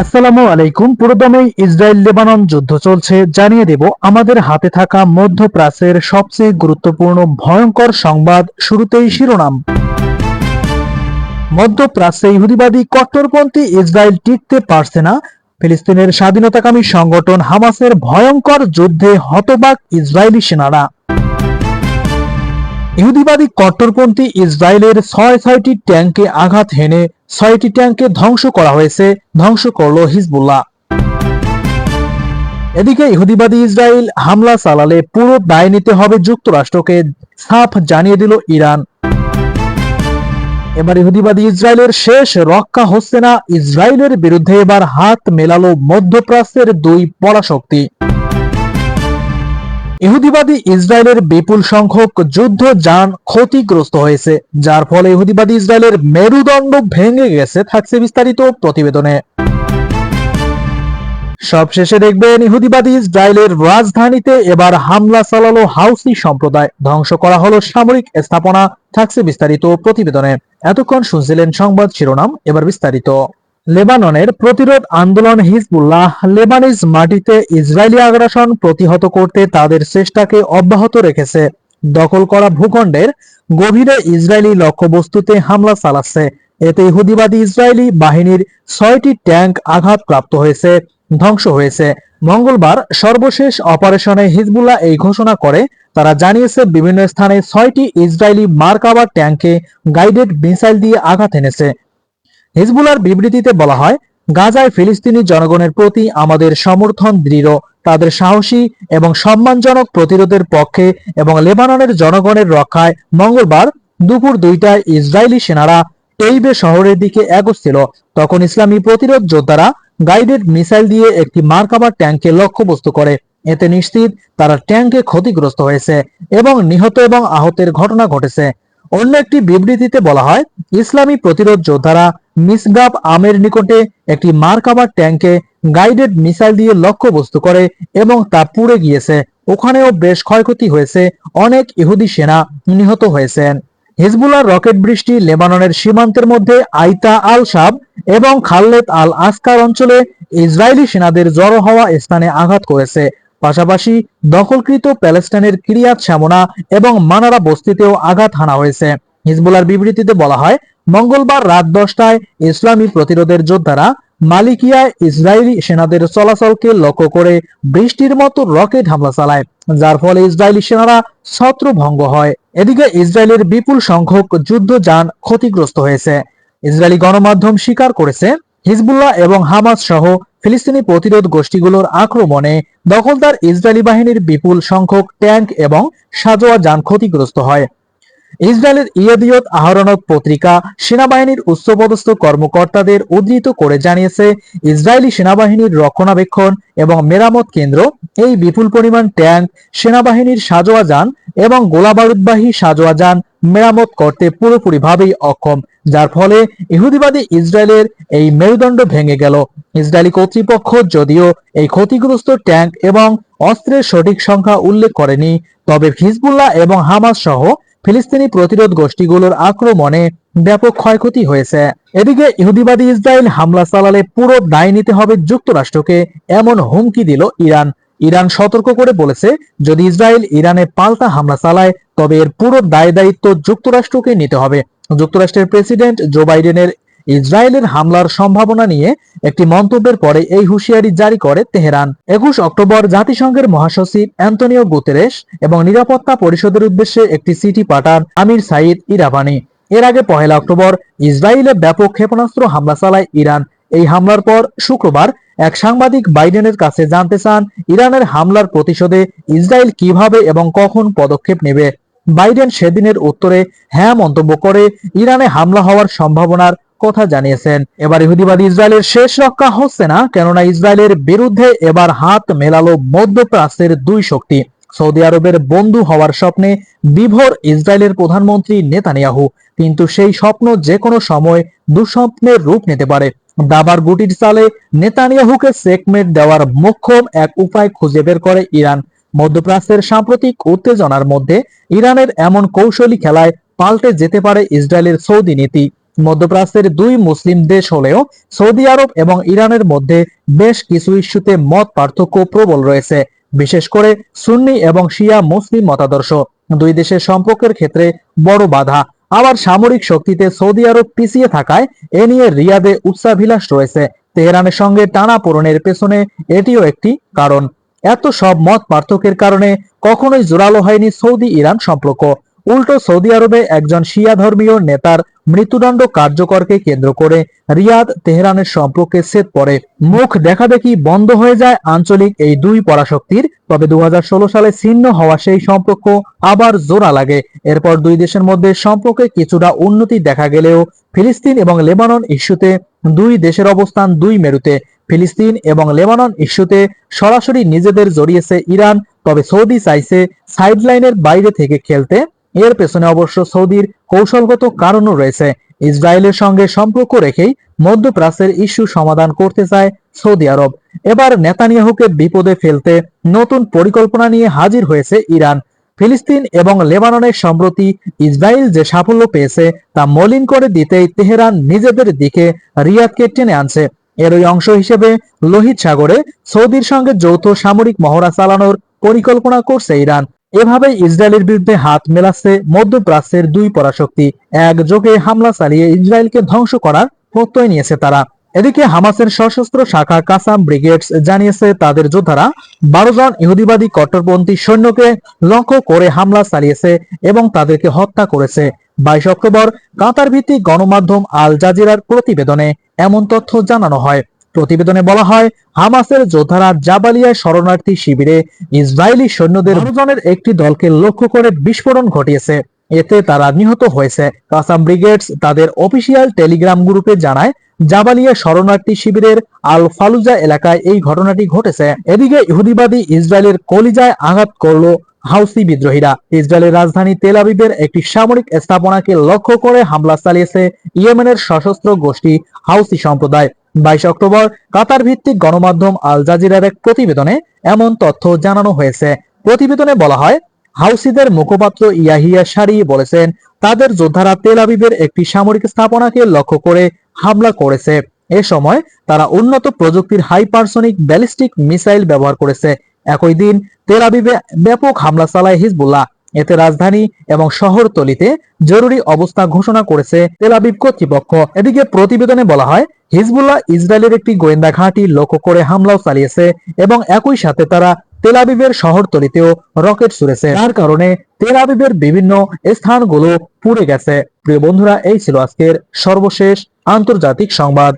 আসসালামু আলাইকুম। পুরোদমে ইসরায়েল লেবানন যুদ্ধ চলছে। জানিয়ে দেব, আমাদের হাতে থাকা মধ্যপ্রাচ্যের সবচেয়ে গুরুত্বপূর্ণ ভয়ঙ্কর সংবাদ শুরুতেই শিরোনাম। মধ্যপ্রাচ্যে ইহুদিবাদী কট্টরপন্থী ইসরায়েল টিকতে পারছে না। ফিলিস্তিনের স্বাধীনতাকামী সংগঠন হামাসের ভয়ঙ্কর যুদ্ধে হতবাক ইসরায়েলি সেনারা। ইহুদিবাদী কট্টরপন্থী ইসরায়েলের ছয় ছয়টি ট্যাঙ্কে আঘাত হেনে ছয়টি ট্যাঙ্কে ধ্বংস করা হয়েছে, ধ্বংস করল হিজবুল্লাহ। এদিকে ইহুদিবাদী ইসরায়েল হামলা চালালে পুরো দায় নিতে হবে যুক্তরাষ্ট্রকে, সাফ জানিয়ে দিল ইরান। এবার ইহুদিবাদী ইসরায়েলের শেষ রক্ষা হচ্ছে না, ইসরায়েলের বিরুদ্ধে এবার হাত মেলালো মধ্যপ্রাচ্যের দুই পরাশক্তি। ইহুদিবাদী ইসরায়েলের বিপুল সংখ্যক যুদ্ধ যান ক্ষতিগ্রস্ত হয়েছে, যার ফলে ইহুদিবাদী ইসরায়েলের মেরুদণ্ড ভেঙে গেছে থাকছে বিস্তারিত প্রতিবেদনে। সবশেষে দেখবেন, ইহুদিবাদী ইসরায়েলের রাজধানীতে এবার হামলা চালালো হাউসি সম্প্রদায়। ধ্বংস করা হলো সামরিক স্থাপনা, থাকছে বিস্তারিত প্রতিবেদনে। এতক্ষণ শুনছিলেন সংবাদ শিরোনাম, এবার বিস্তারিত। লেবাননের প্রতিরোধ আন্দোলন হিজবুল্লাহ লেবানিজ মাটিতে ইসরায়েলি আগ্রাসন প্রতিহত করতে তাদের চেষ্টাকে অব্যাহত রেখেছে। দখল করা ভূখণ্ডের গভীরে ইসরায়েলি লক্ষ্যবস্তুতে হামলা চালাচ্ছে। এতে ইহুদিবাদী ইসরায়েলি বাহিনীর ছয়টি ট্যাঙ্ক আঘাতপ্রাপ্ত হয়েছে, ধ্বংস হয়েছে। মঙ্গলবার সর্বশেষ অপারেশনে হিজবুল্লাহ এই ঘোষণা করে, তারা জানিয়েছে বিভিন্ন স্থানে ছয়টি ইসরায়েলি মার্কাবার ট্যাঙ্কে গাইডেড মিসাইল দিয়ে আঘাত এনেছে। হিজবুলার বিবৃতিতে বলা হয়, গাজায় ফিলিস্তিনি জনগণের প্রতি আমাদের সমর্থন দৃঢ়, তাদের সাহসী এবং সম্মানজনক প্রতিরোধের পক্ষে এবং লেবাননের জনগণের রক্ষায় মঙ্গলবার দুপুর দুইটায় ইসরায়েলি সেনারা টেইবে শহরের দিকে এগোচ্ছিল। তখন ইসলামী প্রতিরোধ যোদ্ধারা গাইডেড মিসাইল দিয়ে একটি মার্কাবার ট্যাঙ্কে লক্ষ্যবস্তু করে। এতে নিশ্চিত তারা ট্যাঙ্কে ক্ষতিগ্রস্ত হয়েছে এবং নিহত এবং আহতের ঘটনা ঘটেছে। অন্য একটি বিবৃতিতে বলা হয়, ইসলামী প্রতিরোধ যোদ্ধারা মিসগাব আমের নিকটে একটি মার্কাবার ট্যাঙ্কে গাইডেড মিসাইল দিয়ে লক্ষ্যবস্তু করে এবং তা পুড়ে গিয়েছে। ওখানেও বেশ ক্ষয়ক্ষতি হয়েছে। অনেক ইহুদি সেনা নিহত হয়েছেন। হিজবুল্লার রকেট বৃষ্টি লেবাননের সীমান্তের মধ্যে আইতা আল সাব এবং খাল্লেত আল আসকার অঞ্চলে ইসরায়েলি সেনাদের জড়ো হওয়া স্থানে আঘাত করেছে। পাশাপাশি দখলকৃত প্যালেস্টাইনের ক্রিয়াত শ্যামনা এবং মানারা বস্তিতেও আঘাত হানা হয়েছে। হিজবুলার বিবৃতিতে বলা হয়, মঙ্গলবার রাত দশটায় ইসলামী প্রতিরোধের যোদ্ধারা মালিকিয়ায় ইসরায়েলি সেনাদের চলাচলকে লক্ষ্য করে বৃষ্টির মতো রকেট হামলা চালায়, যার ফলে ইসরায়েলি সেনারা ছত্রভঙ্গ হয়। এদিকে ইসরায়েলের বিপুল সংখ্যক যুদ্ধযান ক্ষতিগ্রস্ত হয়েছে। ইসরায়েলি গণমাধ্যম স্বীকার করেছে, হিজবুল্লাহ এবং হামাস সহ ফিলিস্তিনি প্রতিরোধ গোষ্ঠীগুলোর আক্রমণে দখলদার ইসরায়েলি বাহিনীর বিপুল সংখ্যক ট্যাঙ্ক এবং সাজোয়া যান ক্ষতিগ্রস্ত হয়। ইসরায়েলের ইয়দিয়ত আহরণক পত্রিকা সেনাবাহিনীর উচ্চপদস্থ কর্মকর্তাদের উদ্ধৃত করে জানিয়েছে, ইসরায়েলি সেনাবাহিনীর রক্ষণাবেক্ষণ এবং মেরামত কেন্দ্র, এই বিপুল পরিমাণ ট্যাঙ্ক, সেনাবাহিনীর সাজোয়া যান এবং গোলাবারুদবাহী সাজোয়া যান মেরামত করতে পুরোপুরিভাবেই অক্ষম, যার ফলে ইহুদিবাদী ইসরায়েলের এই মেরুদণ্ড ভেঙে গেল। ইসরায়েলি কর্তৃপক্ষ যদিও এই ক্ষতিগ্রস্ত ট্যাঙ্ক এবং অস্ত্রের সঠিক সংখ্যা উল্লেখ করেনি, তবে হিজবুল্লাহ এবং হামাস সহ ফিলিস্তিনি প্রতিরোধ গোষ্ঠীগুলোর আক্রমণে ব্যাপক ক্ষয়ক্ষতি হয়েছে। এদিকে ইহুদিবাদী ইসরায়েল হামলা চালালে পুরো দায় নিতে হবে যুক্তরাষ্ট্রকে, এমন হুমকি দিল ইরান। ইরান সতর্ক করে বলেছে, যদি ইসরায়েল ইরানে পাল্টা হামলা চালায়, তবে এর পুরো দায় দায়িত্ব যুক্তরাষ্ট্রকে নিতে হবে। যুক্তরাষ্ট্রের প্রেসিডেন্ট জো বাইডেনের ইসরায়েলের হামলার সম্ভাবনা নিয়ে একটি মন্তব্যের পরে এই হুঁশিয়ারি জারি করে তেহরান। একুশ অক্টোবর জাতিসংঘের মহাসচিব অ্যান্তনিও গুতেরেস এবং নিরাপত্তা পরিষদের উদ্দেশ্যে একটি চিঠি পাঠান আমির সাইদ ইরাবানি। এর আগে পহেলা অক্টোবর ইসরায়েলে ব্যাপক ক্ষেপণাস্ত্র হামলা চালায় ইরান। এই হামলার পর শুক্রবার এক সাংবাদিক বাইডেনের কাছে জানতে চান ইরানের হামলার প্রতিশোধে ইসরায়েল কীভাবে এবং কখন পদক্ষেপ নেবে। বাইডেন সেদিনের উত্তরে হ্যাঁ মন্তব্য করে, ইরানে হামলা হওয়ার সম্ভাবনার কথা জানিয়েছেন। এবার ইহুদিবাদী ইসরায়েলের শেষ রক্ষা হচ্ছে না, কেননা ইসরায়েলের বিরুদ্ধে এবার হাত মেলালো মধ্যপ্রাচ্যের দুই শক্তি। সৌদি আরবের বন্ধু হওয়ার স্বপ্নে বিভোর ইসরায়েলের প্রধানমন্ত্রী নেতানিয়াহু, কিন্তু সেই স্বপ্ন যে কোনো সময় দুঃস্বপ্নের রূপ নিতে পারে। দাবার গুটির চালে নেতানিয়াহুকে চেকমেট দেওয়ার মোক্ষম এক উপায় খুঁজে বের করে ইরান। মধ্যপ্রাচ্যের সাম্প্রতিক উত্তেজনার মধ্যে ইরানের এমন কৌশলী খেলায় পাল্টে যেতে পারে ইসরায়েলের সৌদি নীতি। মধ্যপ্রাচ্যের দুই মুসলিম দেশ হলেও সৌদি আরব এবং ইরানের মধ্যে বেশ কিছু ইস্যুতে মত পার্থক্য প্রবল রয়েছে, বিশেষ করে সুন্নি এবং শিয়া মুসলিম মতাদর্শ। দুই দেশের সম্পর্কের ক্ষেত্রে বড় বাধা। আবার সামরিক শক্তিতে সৌদি আরব পিছিয়ে থাকায় এ নিয়ে রিয়াদে উচ্চাভিলাষ রয়েছে। তেহরানের সঙ্গে টানা পূরণের পেছনে এটিও একটি কারণ। এত সব মত পার্থক্যের কারণে কখনোই জোরালো হয়নি সৌদি ইরান সম্পর্ক। উল্টো সৌদি আরবে একজন শিয়া ধর্মীয় নেতার মৃত্যুদণ্ড কার্যকরকে কেন্দ্র করে রিয়াদ তেহরানের সম্পর্কে সেট পড়ে। মুখ দেখাদেখি বন্ধ হয়ে যায় আঞ্চলিক এই দুই পরাশক্তির। তবে দু সালে ছিন্ন হওয়া সেই সম্পর্ক আবার জোড়া লাগে। এরপর দুই দেশের মধ্যে সম্পর্কে কিছুটা উন্নতি দেখা গেলেও ফিলিস্তিন এবং লেবানন ইস্যুতে দুই দেশের অবস্থান দুই মেরুতে। ফিলিস্তিন এবং লেবানন ইস্যুতে সরাসরি নিজেদের জড়িয়েছে ইরান, তবে সৌদি চাইছে সাইডলাইনের বাইরে থেকে খেলতে। এর পেছনে অবশ্য সৌদির কৌশলগত কারণও রয়েছে। ইসরায়েলের সঙ্গে সম্পর্ক রেখেই মধ্যপ্রাচ্যের ইস্যু সমাধান করতে চায় সৌদি আরব। এবার নেতানিয়াহুকে বিপদে ফেলতে নতুন পরিকল্পনা নিয়ে হাজির হয়েছে ইরান। ফিলিস্তিন এবং লেবাননের সম্প্রতি ইসরায়েল যে সাফল্য পেয়েছে, তা মলিন করে দিতেই তেহরান নিজেদের দিকে রিয়াদকে টেনে আনছে। এরই অংশ হিসেবে লোহিত সাগরে সৌদির সঙ্গে যৌথ সামরিক মহড়া চালানোর পরিকল্পনা করছে ইরান। এভাবে ইসরায়েলের বিরুদ্ধে হাত মেলাচ্ছে মধ্যপ্রাচ্যের দুই পরাশক্তি। একযোগে হামলা চালিয়ে ইসরায়েলকে ধ্বংস করার প্রত্যয় নিয়েছে তারা। এদিকে হামাসের সশস্ত্র শাখা কাসাম ব্রিগেডস জানিয়েছে তাদের যোদ্ধারা বারো জন ইহুদিবাদী কট্টরপন্থী সৈন্যকে লক্ষ্য করে হামলা চালিয়েছে এবং তাদেরকে হত্যা করেছে। বাইশ অক্টোবর কাতার ভিত্তিক গণমাধ্যম আল জাজিরার প্রতিবেদনে এমন তথ্য জানানো হয়। প্রতিবেদনে বলা হয়, হামাসের যোদ্ধারা জাবালিয়া শরণার্থী শিবিরে ইসরায়েলি সৈন্যদের জনের একটি দলকে লক্ষ্য করে বিস্ফোরণ ঘটিয়েছে। এতে তারা নিহত হয়েছে। কাসাম ব্রিগেডস তাদের অফিসিয়াল টেলিগ্রাম গ্রুপে জানায়, জাবালিয়া শরণার্থী শিবিরের আল ফালুজা এলাকায় এই ঘটনাটি ঘটেছে। এদিকে ইহুদিবাদী ইসরায়েলের কলিজায় আঘাত করল হাউসি বিদ্রোহীরা। ইসরায়েলের রাজধানী তেল আবিবের একটি সামরিক স্থাপনাকে লক্ষ্য করে হামলা চালিয়েছে ইয়েমেনের সশস্ত্র গোষ্ঠী হাউসি সম্প্রদায়। বাইশ অক্টোবর কাতার ভিত্তিক গণমাধ্যম আল জাজিরার এক প্রতিবেদনে এমন তথ্য জানানো হয়েছে। প্রতিবেদনে বলা হয়, হাউসিদের মুখপাত্র ইয়াহিয়া সারি বলেছেন, তাদের যোদ্ধারা তেল আবিবের একটি সামরিক স্থাপনাকে লক্ষ্য করে হামলা করেছে। এ সময় তারা উন্নত প্রযুক্তির হাইপারসনিক ব্যালিস্টিক মিসাইল ব্যবহার করেছে। একই দিন তেল আবিবে ব্যাপক হামলা চালায় হিজবুল্লাহ। এতে রাজধানী এবং শহরতলিতে জরুরি অবস্থা ঘোষণা করেছে তেল আবিব কর্তৃপক্ষ। এদিকে প্রতিবেদনে বলা হয়, হিজবুল্লাহ ইসরায়েলের একটি গোয়েন্দা ঘাঁটি লক্ষ্য করে হামলাও চালিয়েছে এবং একই সাথে তারা তেল আবিবের শহরতলিতেও রকেট ছুড়েছে। তার কারণে তেল আবিবের বিভিন্ন স্থানগুলো পুড়ে গেছে। প্রিয় বন্ধুরা, এই ছিল আজকের সর্বশেষ আন্তর্জাতিক সংবাদ।